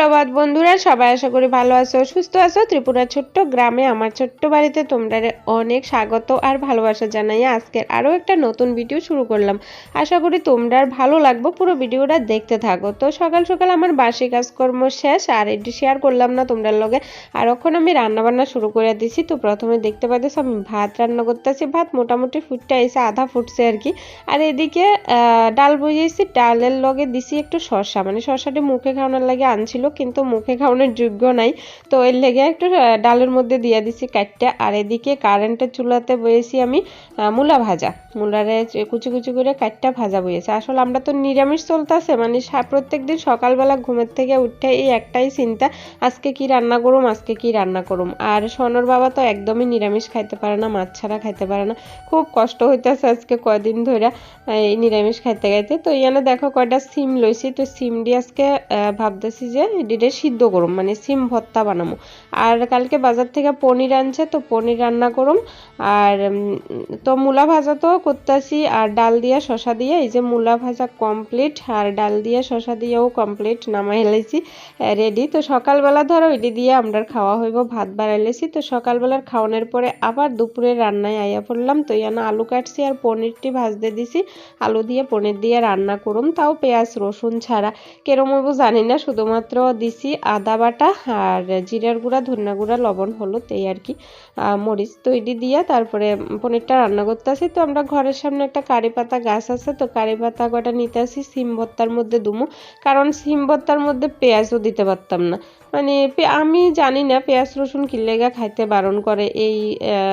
সুপ্রভাত বন্ধুরা, সবাই আশা করি ভালো আছো, সুস্থ আছো। ত্রিপুরার ছোট্ট গ্রামে আমার ছোট্ট বাড়িতে তোমরা অনেক স্বাগত আর ভালোবাসা জানাই। আজকের আরও একটা নতুন ভিডিও শুরু করলাম। আশা করি তোমরা ভালো লাগবো, পুরো ভিডিওটা দেখতে থাকো। তো সকাল সকাল আমার বাসি কাজকর্ম শেষ, আর এটি শেয়ার করলাম না তোমরা লগে। আর এখন আমি রান্না বান্না শুরু করে দিছি। তো প্রথমে দেখতে পাচ্ছি আমি ভাত রান্না করতেছি। ভাত মোটামুটি ফুটটা এসে আধা ফুটছে আর কি। আর এদিকে ডাল বজিয়েছি ডালের লগে দিছি একটু শসা। মানে শসাটি মুখে খাওয়ানোর লাগে আনছিল। কিন্তু মুখে খাওয়ানোর যোগ্য নাই। তো এর লেগে একটু ডালের মধ্যে দিয়ে দিছি কাটটা আর এদিকে কারেন্টের চুলাতে বয়েছি আমি মূলা ভাজা। মূলারে কুচি কুচি করে কাটটা ভাজা বয়েছে। আসলে আমরা তো নিরামিষ চলতেছে মানে প্রত্যেক দিন সকালবেলা ঘুমের থেকে উঠে এই একটাই চিন্তা, আজকে কি রান্না করুম, আজকে কি রান্না করুম। আর সোনর বাবা তো একদমই নিরামিষ খাইতে পারে না, মাছ ছাড়া খাইতে পারে না। খুব কষ্ট হইতেছে আজকে কয়দিন ধরে এই নিরামিষ খাইতে খাইতে। তো ইয়ানে দেখো কয়টা সিম লইছি। তো সিম দিয়ে আজকে ভাবতেছি যে এটিরে সিদ্ধ করুম মানে সিম ভর্তা বানাবো। আর কালকে বাজার থেকে পনির আনছে, তো পনির রান্না করুম আর তো মূলা ভাজা তো করতেছি, আর ডাল দিয়া শশা দিয়ে, এই যে মূলা ভাজা কমপ্লিট আর ডাল দিয়া শশা দিয়েও কমপ্লিট নামাই হেলাইছি রেডি তো সকালবেলা ধরো, এটি দিয়ে আমরা খাওয়া হইব, ভাত বাড়াইলেছি তো সকালবেলার খাওয়ানোর পরে আবার দুপুরে রান্নায় আইয়া পড়লাম। তো ইয়ানা আলু কাটছি আর পনিরটি ভাজতে দিছি। আলু দিয়ে পনির দিয়ে রান্না করুম তাও পেঁয়াজ, রসুন ছাড়া। কেরম হইব জানি না, শুধুমাত্র দিছি আদা বাটা আর জিরার গুঁড়া, ধনিয়া গুঁড়া, লবণ, হলুদ, এই আর কি। মরিচ তো এটি দিয়ে তারপরে পনিরটা রান্না করতেছি। তো আমরা ঘরের সামনে একটা কারি পাতা গাছ আছে, তো কারি পাতা কটা নিতে আসি সিম ভর্তার মধ্যে দুমু। কারণ সিম ভর্তার মধ্যে পেঁয়াজও দিতে পারতাম না। মানে আমি জানি না পেঁয়াজ, রসুন কি লেগা খাইতে বারণ করে এই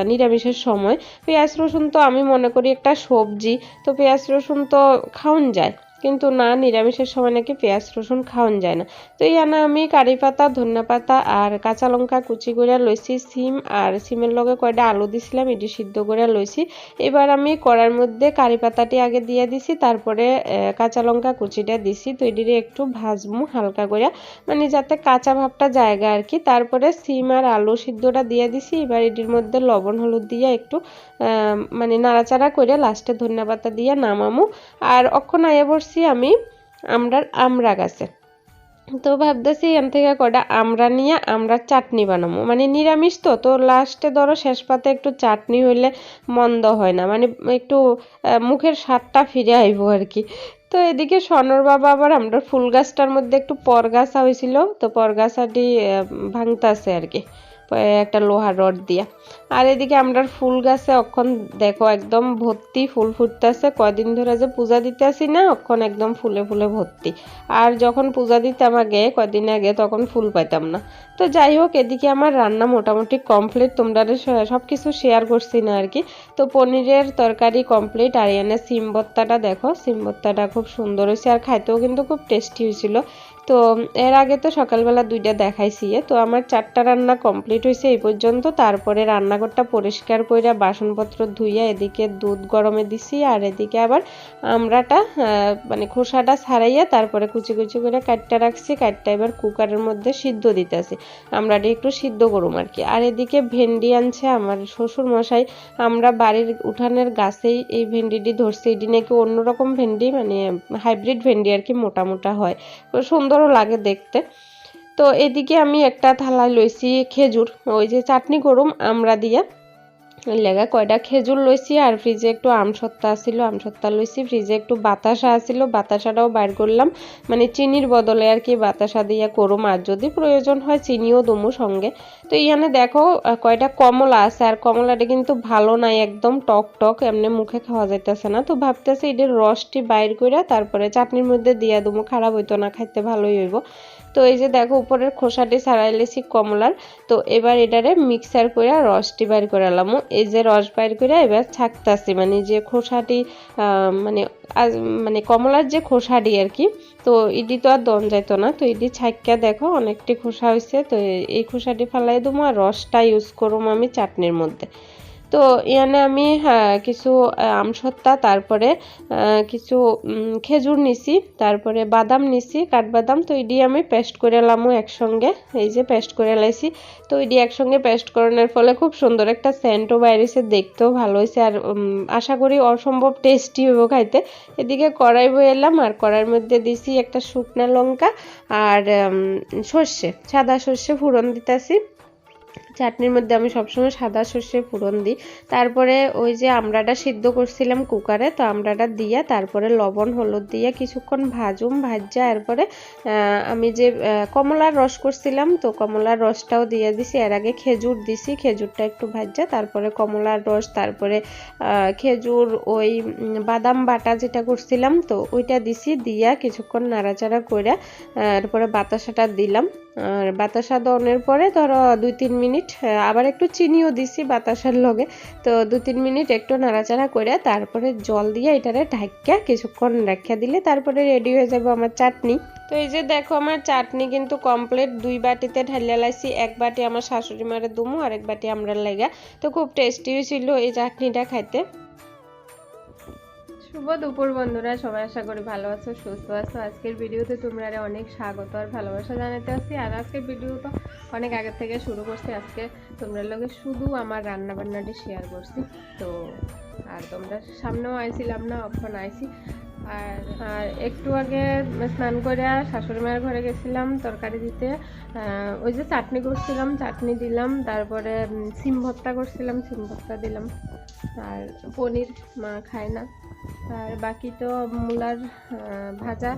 নিরামিষের সময়। পেঁয়াজ, রসুন তো আমি মনে করি একটা সবজি, তো পেঁয়াজ, রসুন তো খাওন যায়। কিন্তু না, নিরামিষের সময় নাকি পেঁয়াজ, রসুন খাওয়ান যায় না। তো এই আনা আমি কারি পাতা, ধনিয়া পাতা আর কাঁচা লঙ্কা কুচি করে লইছি, সিম আর সিমের লগে কয়টা আলু দিছিলাম এটি সিদ্ধ করে লইছি। এবার আমি কড়ার মধ্যে কারি পাতাটি আগে দিয়ে দিছি, তারপরে কাঁচা লঙ্কা কুচিটা দিছি। তো এটিরে একটু ভাজমু হালকা করে মানে যাতে কাঁচা ভাবটা জায়গা আর কি। তারপরে সিম আর আলু সিদ্ধটা দিয়ে দিছি, এবার এটির মধ্যে লবণ, হলুদ দিয়ে একটু মানে নাড়াচাড়া করে লাস্টে ধনিয়া পাতা দিয়ে নামামু। আর অক্ষণ আয়া পড়ছি আমি আমরার আমড়া গাছে। তো ভাবতেছি এখান থেকে কটা আমরা নিয়ে আমরা চাটনি বানাবো। মানে নিরামিষ তো তো লাস্টে ধরো শেষ পাতে একটু চাটনি হইলে মন্দ হয় না। মানে একটু মুখের স্বাদটা ফিরে আইবো আর কি। তো এদিকে সনর বাবা আবার আমরা ফুল গাছটার মধ্যে একটু পরগাছা হয়েছিল তো পরগাছাটি ভাঙতাছে আর কি। একটা লোহার রড দিয়া। আর এদিকে আমরা ফুল গাছে অক্ষণ দেখো একদম ভর্তি ফুল ফুটতেছে। কয়দিন ধরে যে পূজা দিতে আসি না অক্ষণ একদম ফুলে ফুলে ভর্তি। আর যখন পূজা দিতাম আগে, কয়দিন আগে, তখন ফুল পাইতাম না। তো যাই হোক, এদিকে আমার রান্না মোটামুটি কমপ্লিট তোমরা সব কিছু শেয়ার করছি না আর কি তো পনিরের তরকারি কমপ্লিট আর এনে সিম ভর্তাটা দেখো, সিম ভর্তাটা খুব সুন্দর হয়েছে। আর খাইতেও কিন্তু খুব টেস্টি হয়েছিল। তো এর আগে তো সকালবেলা দুইটা দেখাইছি। তো আমার চারটা রান্না কমপ্লিট হয়েছে এই পর্যন্ত। তারপরে রান্নাঘরটা পরিষ্কার কইরা বাসনপত্র ধুইয়া এদিকে দুধ গরমে দিছি, আর এদিকে আবার আমরাটা মানে খোসাটা ছাড়াইয়া তারপরে কুচি কুচি করে কাটটা রাখছি, কাটটা এবার কুকারের মধ্যে সিদ্ধ দিতেছি। আমড়াটা একটু সিদ্ধ করুম আর কি। আর এদিকে ভেন্ডি আনছে আমার শ্বশুর মশাই আমরা বাড়ির উঠানের গাছেই এই ভেন্ডিটি ধরছি। এটি নাকি অন্যরকম ভেন্ডি মানে হাইব্রিড ভেন্ডি আর কি, মোটা মোটা হয়। তো সুন্দরও লাগে দেখতে। তো এদিকে আমি একটা থালায় লইছি খেজুর, ওই যে চাটনি করুম আমরা দিয়া। লেগা কয়টা খেজুর লইছি আর ফ্রিজে একটু আমসত্তা আছিল আমসত্তা লইছি, ফ্রিজে একটু বাতাসা আছিল, বাতাসাটাও বাইর করলাম। মানে চিনির বদলে আর কি বাতাসা দিয়া করুম, আর যদি প্রয়োজন হয় চিনিও দমু সঙ্গে। তো এখানে দেখো কয়টা কমলা আছে, আর কমলাটা কিন্তু ভালো নাই, একদম টক টক, এমনি মুখে খাওয়া যাইতেছে না। তো ভাবতেছি এটির রসটি বাইর করে তারপরে চাটনির মধ্যে দিয়া দমু, খারাপ হইতো না, খাইতে ভালোই হইব। তো এই যে দেখো, উপরের খোসাটি ছাড়াইলেছি কমলার। তো এবার এটারে মিক্সার করে রসটি বাইর করালাম এই যে রস বাইর করে এবার ছাকতাছি মানে যে খোসাটি মানে মানে কমলার যে খোসাটি আর কি, তো ইডি তো আর দম যাইতো না। তো ইডি ছাইকা দেখো, অনেকটি খোসা হয়েছে তো এই খোসাটি ফেলাই দেবো আর রসটা ইউজ করব আমি চাটনির মধ্যে। তো ইয়ানে আমি হ্যাঁ, কিছু আমসত্তা তারপরে কিছু খেজুর নিছি তারপরে বাদাম নিছি কাঠবাদাম তো এটি আমি পেস্ট করে এলামও একসঙ্গে এই যে পেস্ট করে লাইছি তো এটি একসঙ্গে পেস্ট করানোর ফলে খুব সুন্দর একটা সেন্টও বাইরেছে দেখতেও ভালো হয়েছে আর আশা করি অসম্ভব টেস্টি হইব খাইতে এদিকে কড়াই বয়ে এলাম আর কড়াইয়ের মধ্যে দিছি একটা শুকনা লঙ্কা আর সর্ষে সাদা সর্ষে ফোড়ন দিতেছি চাটনির মধ্যে আমি সবসময় সাদা সর্ষে ফোড়ন দিই। তারপরে ওই যে আমড়াটা সিদ্ধ করছিলাম কুকারে, তো আমড়াটা দিয়ে তারপরে লবণ, হলুদ দিয়ে কিছুক্ষণ ভাজুম ভাজা এরপরে আমি যে কমলার রস করছিলাম, তো কমলার রসটাও দিয়ে দিছি। এর আগে খেজুর দিছি, খেজুরটা একটু ভাজা তারপরে কমলার রস, তারপরে খেজুর ওই বাদাম বাটা যেটা করছিলাম, তো ওইটা দিছি, দিয়া কিছুক্ষণ নাড়াচাড়া করে এরপরে বাতাসাটা দিলাম। আর বাতাসা দনের পরে ধরো দুই তিন মিনিট আহ, আবার একটু চিনিও দিছি বাতাসার লগে। তো দু তিন মিনিট একটু নাড়াচাড়া করে তারপরে জল দিয়ে এটারে ঢাকিয়া কিছুক্ষণ রেখে দিলে তারপরে রেডি হয়ে যাবে আমার চাটনি। তো এই যে দেখো আমার চাটনি কিন্তু কমপ্লিট দুই বাটিতে ঢালিয়া লাইছি এক বাটি আমার শাশুড়ি মারে দুমু আর এক বাটি আমরা লাগা। তো খুব টেস্টি ছিল এই চাটনিটা খাইতে। শুভ দুপুর বন্ধুরা, সবাই আশা করি ভালো আছো, সুস্থ আছো। আজকের ভিডিওতে তোমরা অনেক স্বাগত আর ভালোবাসা জানাতে আসছি। আর আজকের ভিডিও তো অনেক আগে থেকে শুরু করছি। আজকে তোমরা লোকে শুধু আমার রান্না বান্নাটি শেয়ার করছি। তো আর তোমরা সামনেও আইছিলাম না অখন আইছি। আর আর একটু আগে স্নান করে শাশুড়ি মায়ের ঘরে গেছিলাম তরকারি দিতে। ওই যে চাটনি করছিলাম, চাটনি দিলাম, তারপরে সিম ভর্তা করছিলাম, সিম ভর্তা দিলাম। আর পনির মা খায় না। আর বাকি তো মূলার ভাজা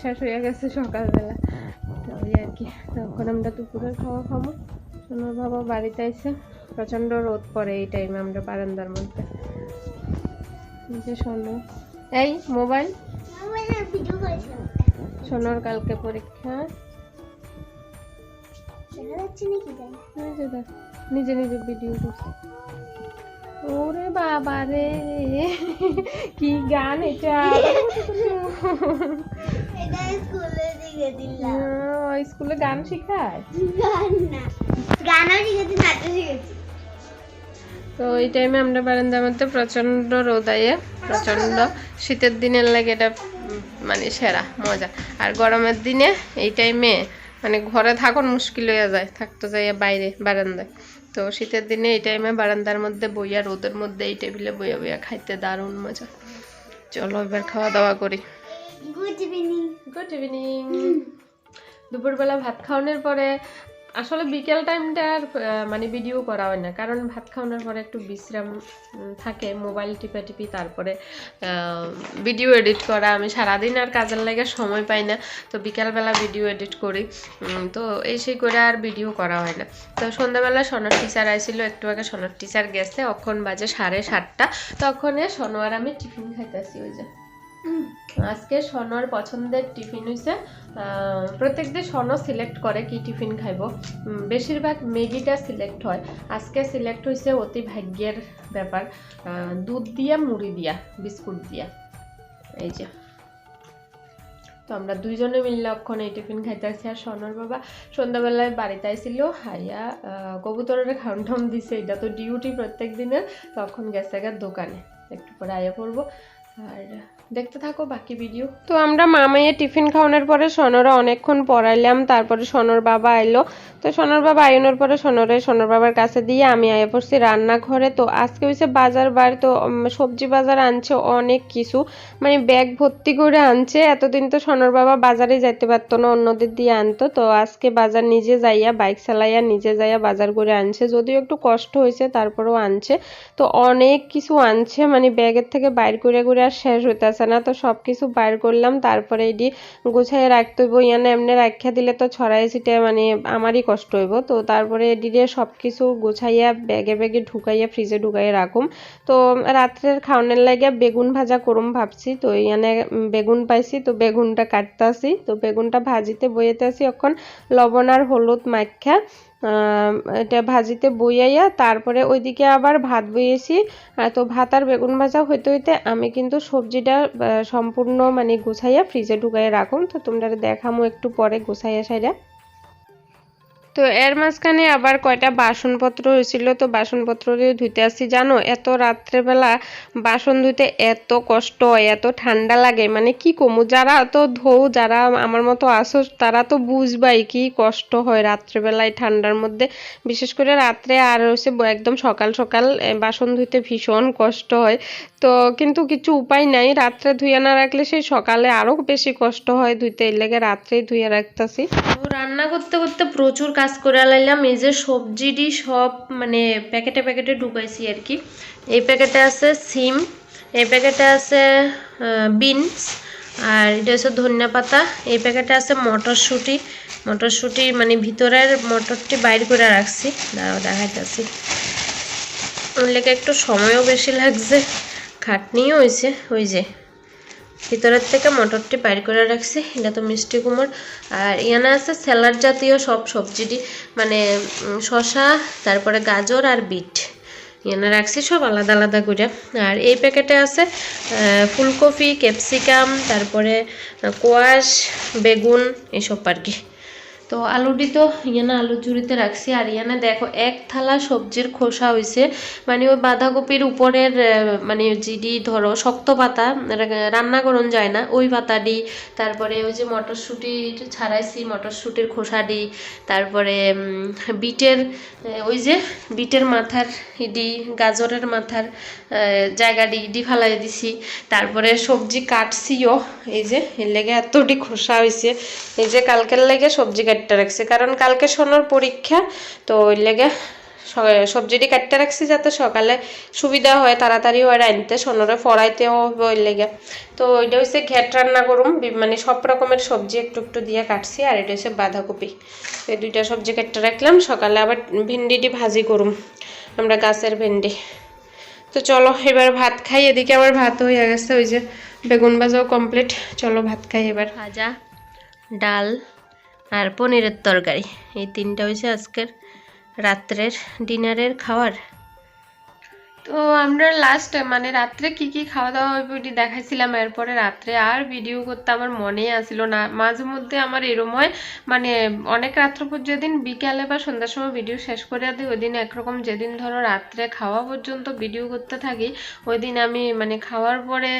শেষ হয়ে গেছে সকালবেলা। তো ওই আর কি। তখন আমরা দুপুরের খাওয়া খাব। সোনার বাবা বাড়িতে এসে প্রচণ্ড রোদ পড়ে এই টাইমে আমরা বারান্দার মধ্যে। যে সোনু এই মোবাইল? সোনার কালকে পরীক্ষা। নিজে নিজে ভিডিও করছে ওরে বাবা রে। কি গান এটা? স্কুলে দিকে দিলাম। স্কুলে গান শেখায়? গান না। গানও শিখেছি নাচও শিখেছি। তো এই টাইমে আমরা বারান্দার মধ্যে প্রচণ্ড রোদাইয়ে প্রচণ্ড শীতের দিনের লাগে এটা মানে সেরা মজা। আর গরমের দিনে এই টাইমে মানে ঘরে থাকুন মুশকিল হয়ে যায় থাকতে যাই বাইরে বারান্দায়। তো শীতের দিনে এই টাইমে বারান্দার মধ্যে বইয়া রোদের মধ্যে এই টেবিলে বইয়া বইয়া খাইতে দারুণ মজা। চলো এবার খাওয়া দাওয়া করি। গুড ইভিনিং গুড ইভিনিং দুপুরবেলা ভাত খাওয়ানোর পরে আসলে বিকেল টাইমটা আর মানে ভিডিও করা হয় না। কারণ ভাত খাওয়ানোর পরে একটু বিশ্রাম থাকে মোবাইল টিপা টিপি তারপরে ভিডিও এডিট করা। আমি সারাদিন আর কাজের লাগে সময় পাই না, তো বিকালবেলা ভিডিও এডিট করি। তো এই সেই করে আর ভিডিও করা হয় না। তো সন্ধ্যাবেলা সনর টিচার আইছিল, একটু আগে সনর টিচার গেছে অখন বাজে সাড়ে সাতটা। তখনে সনো আর আমি টিফিন খাইতেছি, ওই যে। আজকে সনোর পছন্দের টিফিন হইছে প্রত্যেকদিন সনো সিলেক্ট করে কি টিফিন খাইব। বেশিরভাগ ম্যাগিটা সিলেক্ট হয়। আজকে সিলেক্ট হয়েছে অতি ভাগ্যের ব্যাপার। দুধ দিয়া, মুড়ি দিয়া, বিস্কুট দিয়া। এই যে। তো আমরা দুইজনে মিললে অক্ষণ এই টিফিন খাইতে আসছি আর সনর বাবা সন্ধ্যাবেলায় বাড়িতে আইছিল। হাইয়া কবুতরের খাউন টাউন দিছে। এটা তো ডিউটি প্রত্যেক দিনের তখন গেছে দোকানে। একটু পরে আয়া পড়ব। আর দেখতে থাকো বাকি ভিডিও তো আমরা মামাইয়ে টিফিন খাওয়ানোর পরে সনরা অনেকক্ষণ পড়াইলাম, তারপরে সনর বাবা আইলো। তো সনর বাবা আইনোর পরে সনরে সনর বাবার কাছে দিয়ে আমি আয়া পড়ছি রান্নাঘরে। তো আজকে হয়েছে বাজার বার, তো সবজি বাজার আনছে অনেক কিছু। মানে ব্যাগ ভর্তি করে আনছে। এতদিন তো সনর বাবা বাজারে যাইতে পারতো না, অন্যদের দিয়ে আনতো। তো আজকে বাজার নিজে যাইয়া, বাইক চালাইয়া নিজে যাইয়া বাজার করে আনছে। যদিও একটু কষ্ট হয়েছে তারপরেও আনছে। তো অনেক কিছু আনছে মানে ব্যাগের থেকে বাইর করে করে আর শেষ হইতেছে না, তো সব কিছু বাইর করলাম, তারপরে এটি গুছাইয়ে রাখতে হইব। ইয়ানে এমনি রাখিয়া দিলে তো ছড়াই ছিটে মানে আমারই কষ্ট হইব। তো তারপরে এদিকে সব কিছু গুছাইয়া ব্যাগে ব্যাগে ঢুকাইয়া ফ্রিজে ঢুকাইয়া রাখুম। তো রাত্রের খাওয়ানোর লাগে বেগুন ভাজা করুম ভাবছি। তো ইয়ানে বেগুন পাইছি, তো বেগুনটা কাটতাছি। তো বেগুনটা ভাজিতে বইয়েতে আছি এখন, লবণ আর হলুদ মাখা এটা ভাজিতে বইয়াইয়া তারপরে ওইদিকে আবার ভাত বইয়েছি। তো ভাত আর বেগুন ভাজা হইতে হইতে আমি কিন্তু সবজিটা সম্পূর্ণ মানে গুছাইয়া ফ্রিজে ঢুকাইয়া রাখুন। তো তোমরা দেখামো একটু পরে গুছাইয়া সাইরা। তো এর মাঝখানে আবার কয়টা বাসনপত্র হয়েছিল? তো বাসনপত্র দিয়ে ধুইতে আসছি। জানো, এত রাত্রেবেলা বাসন ধুইতে এত কষ্ট, এত ঠান্ডা লাগে। মানে কি কমু, যারা তো ধৌ যারা আমার মতো আসো, তারা তো বুঝবাই কি কষ্ট হয় রাত্রেবেলায় ঠান্ডার মধ্যে। বিশেষ করে রাত্রে আর হচ্ছে একদম সকাল সকাল বাসন ধুইতে ভীষণ কষ্ট হয়। তো কিন্তু কিছু উপায় নাই, রাত্রে ধুয়ে না রাখলে সেই সকালে আরও বেশি কষ্ট হয় ধুইতে। এর লেগে রাত্রেই ধুয়ে রাখতেছি। রান্না করতে করতে প্রচুর কাজ করে লাইলাম এই যে সবজিটি সব মানে প্যাকেটে প্যাকেটে ঢুকাইছি আর কি। এই প্যাকেটে আছে সিম, এই প্যাকেটে আছে বিনস, আর এটা হচ্ছে ধনিয়া পাতা, এই প্যাকেটে আছে মটরশুঁটি। মটরশুঁটি মানে ভিতরের মটরটি বাইর করে রাখছি। দাঁড়াও, দেখাইতেছি। ওর লেগে একটু সময়ও বেশি লাগছে। খাটনিও হয়েছে ওই যে। ভিতরের থেকে মটরটি বাইর করে রাখছি। এটা তো মিষ্টি কুমড়। আর ইয়ানে আছে স্যালাড জাতীয় সব সবজিটি মানে শশা তারপরে গাজর আর বিট। ইয়ানে রাখছি সব আলাদা আলাদা করে। আর এই প্যাকেটে আছে ফুলকপি, ক্যাপসিকাম, তারপরে কোয়াশ, বেগুন, এসব আর কি। তো আলুটি তো ইয়ানা আলু ঝুড়িতে রাখছি। আর ইয়ানা দেখো এক থালা সবজির খোসা হইছে। মানে ওই বাঁধাকপির উপরের মানে জিডি ধরো শক্ত পাতা রান্না করন যায় না। ওই পাতা দি তারপরে ওই যে মটরশুঁটি ছাড়াইছি মটরশুঁটির খোসা দি তারপরে বিটের ওই যে বিটের মাথার ইডি গাজরের মাথার আহ, জায়গা ডি ডি ফালাই দিছি। তারপরে সবজি কাটছিও এই যে এর লেগে এতটি খোসা হয়েছে এই যে কালকের লেগে সবজি কাটতে রাখছি। কারণ কালকে সোনার পরীক্ষা, তো ওই লেগে সবজিটি কাটতে রাখছি যাতে সকালে সুবিধা হয়, তাড়াতাড়ি হয় আনতে সোনরে ফড়াইতেও হবে ওই লেগে। তো ওইটা হচ্ছে ঘ্যাট রান্না করুম মানে সব রকমের সবজি একটু একটু দিয়ে কাটছি, আর এটা হচ্ছে বাঁধাকপি। এই দুইটা সবজি কাটতে রাখলাম, সকালে আবার ভিন্ডিটি ভাজি করুম, আমরা গাছের ভেন্ডি। তো চলো, এবার ভাত খাই, এদিকে আমার ভাত হয়ে গেছে, ওই যে বেগুন ভাজাও কমপ্লিট। চলো ভাত খাই এবার। ভাজা, ডাল আর পনিরের তরকারি। এই তিনটা হয়েছে আজকের রাত্রের ডিনারের খাওয়ার। তো আমরা লাস্ট মানে রাত্রে কি কি খাওয়া দাওয়া হবে ওইটি দেখাইছিলাম, এরপরে রাত্রে আর ভিডিও করতে আমার মনেই আসিল না। মাঝে মধ্যে আমার এরম হয় মানে অনেক রাত্র যেদিন বিকালে বা সন্ধ্যার সময় ভিডিও শেষ করে দিই ওই দিন একরকম যেদিন ধরো রাত্রে খাওয়া পর্যন্ত ভিডিও করতে থাকি ওই দিন আমি মানে খাওয়ার পরে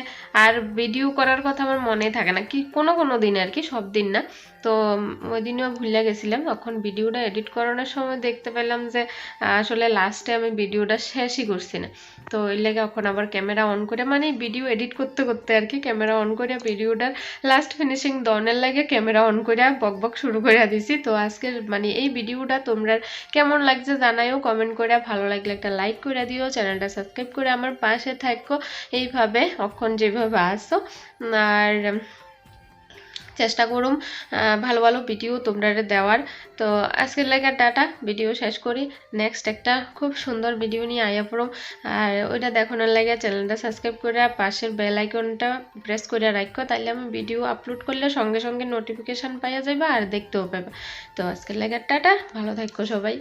আর ভিডিও করার কথা আমার মনে থাকে না। কি কোনো কোনো দিন আর কি, সব দিন না। তো ওই দিনও ভুলে গেছিলাম। তখন ভিডিওটা এডিট করানোর সময় দেখতে পেলাম যে আসলে লাস্টে আমি ভিডিওটা শেষই করছি না। তো ওই লেগে এখন আবার ক্যামেরা অন করে মানে ভিডিও এডিট করতে করতে আর কি ক্যামেরা অন করে ভিডিওটার লাস্ট ফিনিশিং দনের লাগে ক্যামেরা অন করে বক বক শুরু করে দিছি। তো আজকের মানে এই ভিডিওটা তোমরা কেমন লাগছে জানাইও কমেন্ট করে ভালো লাগলে একটা লাইক করে দিও, চ্যানেলটা সাবস্ক্রাইব করে আমার পাশে থাকো। এইভাবে অক্ষণ যেভাবে আসো আর চেষ্টা করুম ভালো ভালো ভিডিও তোমরা দেওয়ার। তো আজকের লাগে ডাটা ভিডিও শেষ করি। নেক্সট একটা খুব সুন্দর ভিডিও নিয়ে আয়া পড়ো আর ওইটা দেখানোর লাগে চ্যানেলটা সাবস্ক্রাইব করে পাশের বেল আইকনটা প্রেস করে রাখো তাহলে আমি ভিডিও আপলোড করলে সঙ্গে সঙ্গে নোটিফিকেশন পাইয়া যাবে আর দেখতেও পাবে তো আজকের লাগে টাটা, ভালো থাকো সবাই।